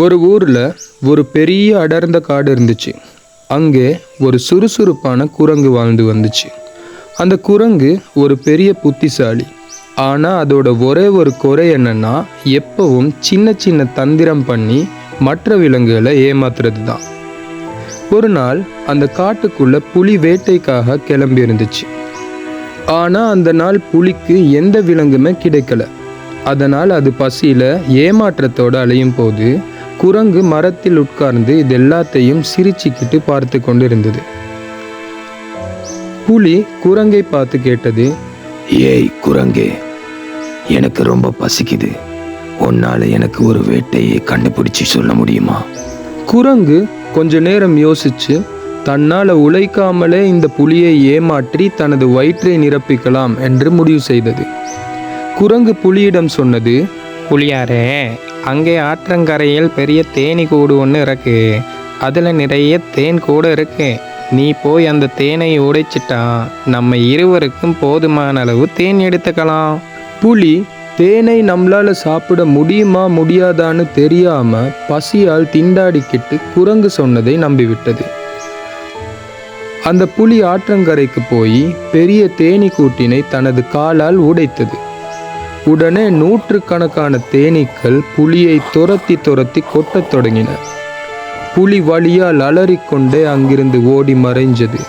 ஒரு ஊரில் ஒரு பெரிய அடர்ந்த காடு இருந்துச்சு. அங்கே ஒரு சுறுசுறுப்பான குரங்கு வாழ்ந்து வந்துச்சு. அந்த குரங்கு ஒரு பெரிய புத்திசாலி. ஆனால் அதோட ஒரே ஒரு குறை என்னன்னா எப்பவும் சின்ன சின்ன தந்திரம் பண்ணி மற்ற விலங்குகளை ஏமாத்துறது தான். ஒரு நாள் அந்த காட்டுக்குள்ள புலி வேட்டைக்காக கிளம்பி இருந்துச்சு. ஆனால் அந்த நாள் புலிக்கு எந்த விலங்குமே கிடைக்கல. அதனால் அது பசியில் ஏமாற்றத்தோடு அலையும் போது குரங்கு மரத்தில் உட்கார்ந்து இது எல்லாத்தையும் சிரிச்சுக்கிட்டு பார்த்து கொண்டு இருந்தது புலி குரங்கை பார்த்து கேட்டது ஏய் குரங்கே எனக்கு ரொம்ப பசிக்குது. உன்னால எனக்கு ஒரு வேட்டையை கண்டுபிடிச்சு சொல்ல முடியுமா? குரங்கு கொஞ்ச நேரம் யோசிச்சு தன்னால் உழைக்காமலே இந்த புலியை ஏமாற்றி தனது வயிற்றை நிரப்பிக்கலாம் என்று முடிவு செய்தது. குரங்கு புலியிடம் சொன்னது புளியாரே அங்கே ஆற்றங்கரையில் பெரிய தேனி கூடு ஒன்று இருக்கு. அதில் நிறைய தேன் கூட இருக்கு. நீ போய் அந்த தேனை உடைச்சிட்டா நம்ம இருவருக்கும் போதுமான அளவு தேன் எடுத்துக்கலாம். புலி தேனை நம்மளால் சாப்பிட முடியுமா முடியாதான்னு தெரியாமல் பசியால் திண்டாடிக்கிட்டு குரங்கு சொன்னதை நம்பிவிட்டது. அந்த புலி ஆற்றங்கரைக்கு போய் பெரிய தேனி கூட்டினை தனது காலால் உடைத்தது. உடனே நூற்றுக்கணக்கான தேனீக்கள் புலியை துரத்தி துரத்தி கொட்டத் தொடங்கின. புலி வழியால் அலறிக்கொண்டே அங்கிருந்து ஓடி மறைஞ்சது.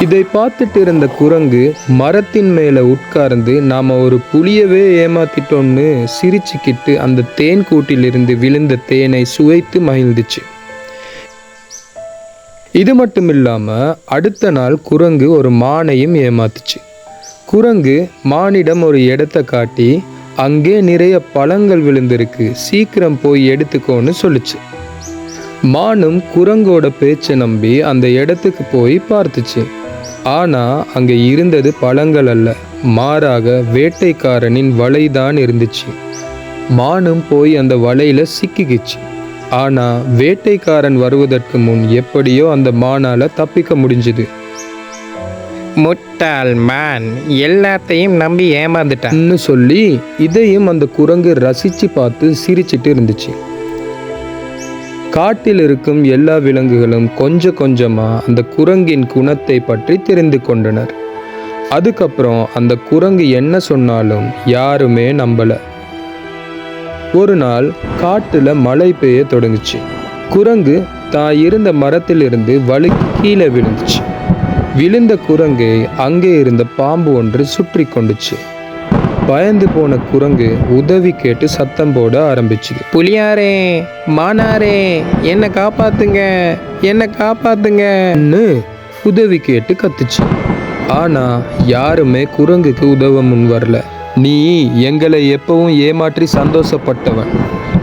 இதை பார்த்துட்டு இருந்த குரங்கு மரத்தின் மேலே உட்கார்ந்து நாம் ஒரு புலியவே ஏமாத்திட்டோம்னு சிரிச்சுக்கிட்டு அந்த தேன் கூட்டிலிருந்து விழுந்த தேனை சுவைத்து மகிழ்ந்துச்சு. இது மட்டும் இல்லாமல் அடுத்த நாள் குரங்கு ஒரு மானையும் ஏமாத்துச்சு. குரங்கு மானிடம் ஒரு இடத்தை காட்டி அங்கே நிறைய பழங்கள் விழுந்திருக்கு சீக்கிரம் போய் எடுத்துக்கோன்னு சொல்லுச்சு. மானும் குரங்கோட பேச்சை நம்பி அந்த இடத்துக்கு போய் பார்த்துச்சு. ஆனா அங்கே இருந்தது பழங்கள் அல்ல மாறாக வேட்டைக்காரனின் வலைதான் இருந்துச்சு. மானும் போய் அந்த வலையில சிக்கிக்கிச்சு. ஆனா வேட்டைக்காரன் வருவதற்கு முன் எப்படியோ அந்த மானால தப்பிக்க முடிஞ்சுது. முட்டாள் மேன். எல்லாத்தையும் நம்பி ஏமாந்துட்டான்னு சொல்லி இதையும் அந்த குரங்கு ரசித்து பார்த்து சிரிச்சிட்டு இருந்துச்சு. காட்டில் இருக்கும் எல்லா விலங்குகளும் கொஞ்சம் கொஞ்சமாக அந்த குரங்கின் குணத்தை பற்றி தெரிந்து கொண்டனர். அதுக்கப்புறம் அந்த குரங்கு என்ன சொன்னாலும் யாருமே நம்பலை. ஒரு நாள் காட்டில் மழை பெய்ய தொடங்குச்சு. குரங்கு தான் இருந்த மரத்திலிருந்து வலு கீழே விழுந்துச்சு. விழுந்த குரங்கை அங்கே இருந்த பாம்பு ஒன்று சுற்றி கொண்டுச்சு. பயந்து போன குரங்கு உதவி கேட்டு சத்தம் போட ஆரம்பிச்சுது. புளியாரே மானாரே என்னை காப்பாத்துங்க என்னை காப்பாத்துங்க. ன்னு உதவி கேட்டு கத்துச்சு. ஆனா யாருமே குரங்குக்கு உதவ முன் வரல. நீ எங்களை எப்பவும் ஏமாற்றி சந்தோஷப்பட்டவன்.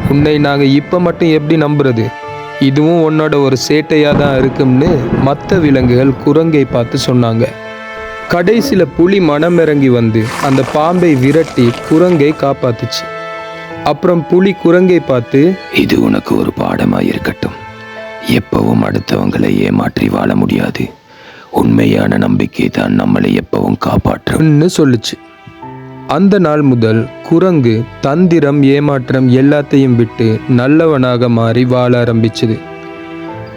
உன்னை நாங்க இப்ப மட்டும் எப்படி நம்புறது? இதுவும் உன்னோட ஒரு சேட்டையா தான் இருக்கும்னு மற்ற விலங்குகள் குரங்கை பார்த்து சொன்னாங்க. கடைசியில புலி மனமிறங்கி வந்து அந்த பாம்பை விரட்டி குரங்கை காப்பாத்துச்சு. அப்புறம் புலி குரங்கை பார்த்து இது உனக்கு ஒரு பாடமா இருக்கட்டும் எப்பவும் அடுத்தவங்களை ஏமாற்றி வாழ முடியாது. உண்மையான நம்பிக்கை தான் நம்மளை எப்பவும் காப்பாற்றும். ன்னு சொல்லுச்சு. அந்த நாள் முதல் குரங்கு தந்திரம் ஏமாற்றம் எல்லாத்தையும் விட்டு நல்லவனாக மாறி வாழ ஆரம்பிச்சது.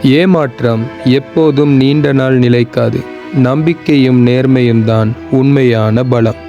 ஏமாற்றம் எப்போதும் நீண்ட நாள் நிலைக்காது. நம்பிக்கையும் நேர்மையும் தான் உண்மையான பலம்.